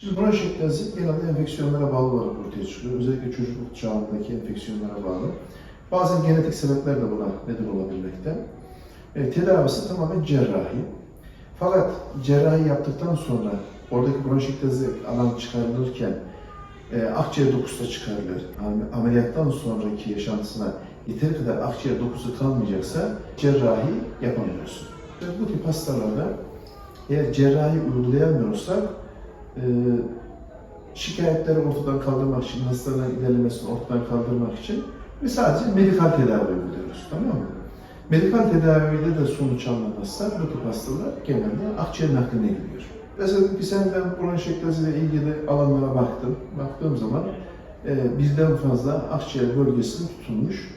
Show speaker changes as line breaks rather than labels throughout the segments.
Şimdi bronşektazi genelde enfeksiyonlara bağlı olarak ortaya çıkıyor. Özellikle çocukluk çağındaki enfeksiyonlara bağlı. Bazen genetik sebepler de buna neden olabilmekte. E, tedavisi tamamen cerrahi. Fakat cerrahi yaptıktan sonra oradaki bronşektazi alan çıkarılırken e, akciğer dokusu da çıkarılır. Am- Ameliyattan sonraki yaşantısına yeteri kadar akciğer dokusu kalmayacaksa cerrahi yapamıyorsun. Bu tip hastalarda eğer cerrahi uygulayamıyorsak e, şikayetleri ortadan kaldırmak için, hastaların ilerlemesini ortadan kaldırmak için ve sadece medikal tedavi uyguluyoruz. Tamam mı? Medikal tedavide de sonuç almazsa bu tip hastalar genelde akciğer nakline gidiyor. Mesela dedim ki sen ben bronşektazi ile ilgili alanlara baktım. Baktığım zaman e, birden fazla akciğer bölgesinde tutulmuş.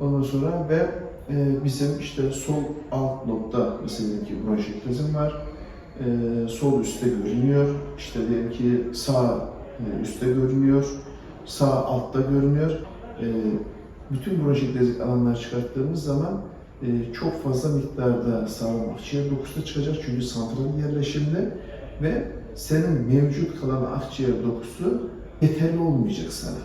Ondan sonra ve e, bizim işte sol alt nokta mesela ki bronşektazim var. E, sol üstte görünüyor. İşte diyelim ki sağ e, üstte görünüyor. Sağ altta görünüyor. E, bütün bronşektazik alanlar çıkarttığımız zaman e, çok fazla miktarda sağlam akciğer dokusu çıkacak çünkü santral yerleşimde ve senin mevcut kalan akciğer dokusu yeterli olmayacak sana.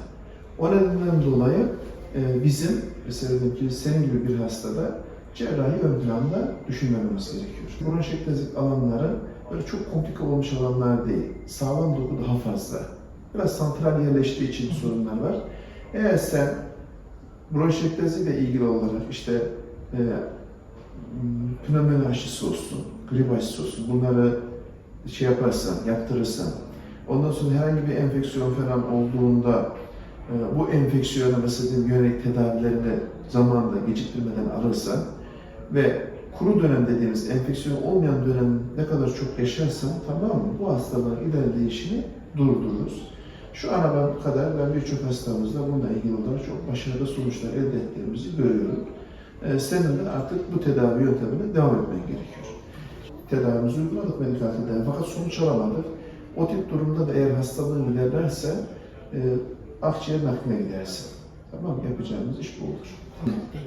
O nedenden dolayı e, bizim mesela ki senin gibi bir hastada cerrahi ön planda düşünmememiz gerekiyor. Bronşektazik alanları böyle çok komplike olmuş alanlar değil. Sağlam doku daha fazla. Biraz santral yerleştiği için sorunlar var. Eğer sen bronşektazi ile ilgili olarak işte e, pnömoni aşısı olsun, grip aşısı olsun bunları şey yaparsan, yaptırırsan, ondan sonra herhangi bir enfeksiyon falan olduğunda e, bu enfeksiyona mesela yönelik tedavilerini zamanında geciktirmeden alırsan ve kuru dönem dediğimiz enfeksiyon olmayan dönem ne kadar çok yaşarsan tamam mı bu hastalığın ilerleyişini durdururuz. Şu ana kadar ben birçok hastamızda bununla ilgili olarak çok başarılı sonuçlar elde ettiğimizi görüyorum. Ee, senin de artık bu tedavi yöntemine devam etmen gerekiyor. Tedavimizi uyguladık medikal tedavi fakat sonuç alamadık. O tip durumda da eğer hastalığın ilerlerse e, akciğer nakline gidersin. Tamam mı? Yapacağımız iş bu olur.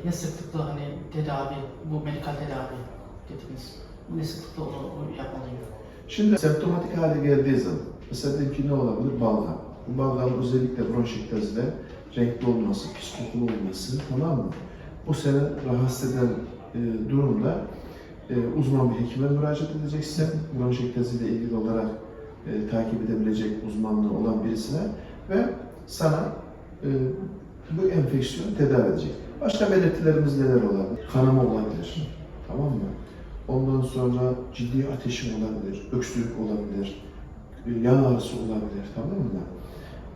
Ne sıklıkla hani tedavi, bu medikal tedavi dediniz. Ne sıklıkla onu, onu yapmalıyım?
Şimdi semptomatik hale geldiği zaman, mesela diyelim ki ne olabilir? Balgam. Bu balgam özellikle bronşektazide renkli olması, pis kokulu olması, tamam mı? Bu seni rahatsız eden e, durumda e, uzman bir hekime müracaat edeceksin. Bronşektazi ile ilgili olarak e, takip edebilecek uzmanlığı olan birisine ve sana e, bu enfeksiyonu tedavi edecek. Başka belirtilerimiz neler olabilir? Kanama olabilir. Tamam mı? Ondan sonra ciddi ateşim olabilir, öksürük olabilir, e, yan ağrısı olabilir, tamam mı?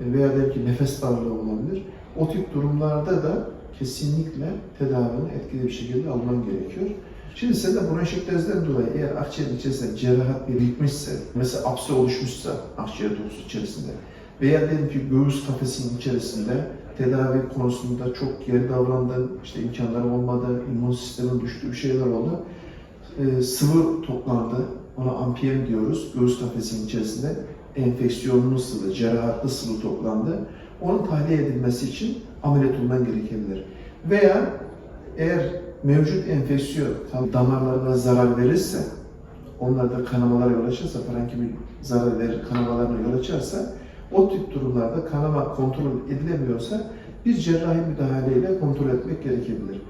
E, Veya belki nefes darlığı olabilir. O tip durumlarda da kesinlikle tedavini etkili bir şekilde alman gerekiyor. Şimdi sen de bronşektezden dolayı eğer akciğer içerisinde cerrahat bir bitmişse, mesela apse oluşmuşsa akciğer dokusu içerisinde veya diyelim ki göğüs kafesinin içerisinde tedavi konusunda çok geri davrandın, işte imkanları olmadı, immün sistemin düştüğü bir şeyler oldu e, sıvı toplandı. Ona ampiyem diyoruz. Göğüs kafesinin içerisinde enfeksiyonlu sıvı, cerrahatlı sıvı toplandı. Onun tahliye edilmesi için ameliyat olman gerekebilir. Veya eğer mevcut enfeksiyon tam damarlarına zarar verirse, onlar da kanamalara yol açarsa, herhangi bir zarar verir, kanamalarına yol açarsa, o tip durumlarda kanama kontrol edilemiyorsa bir cerrahi müdahaleyle kontrol etmek gerekebilir.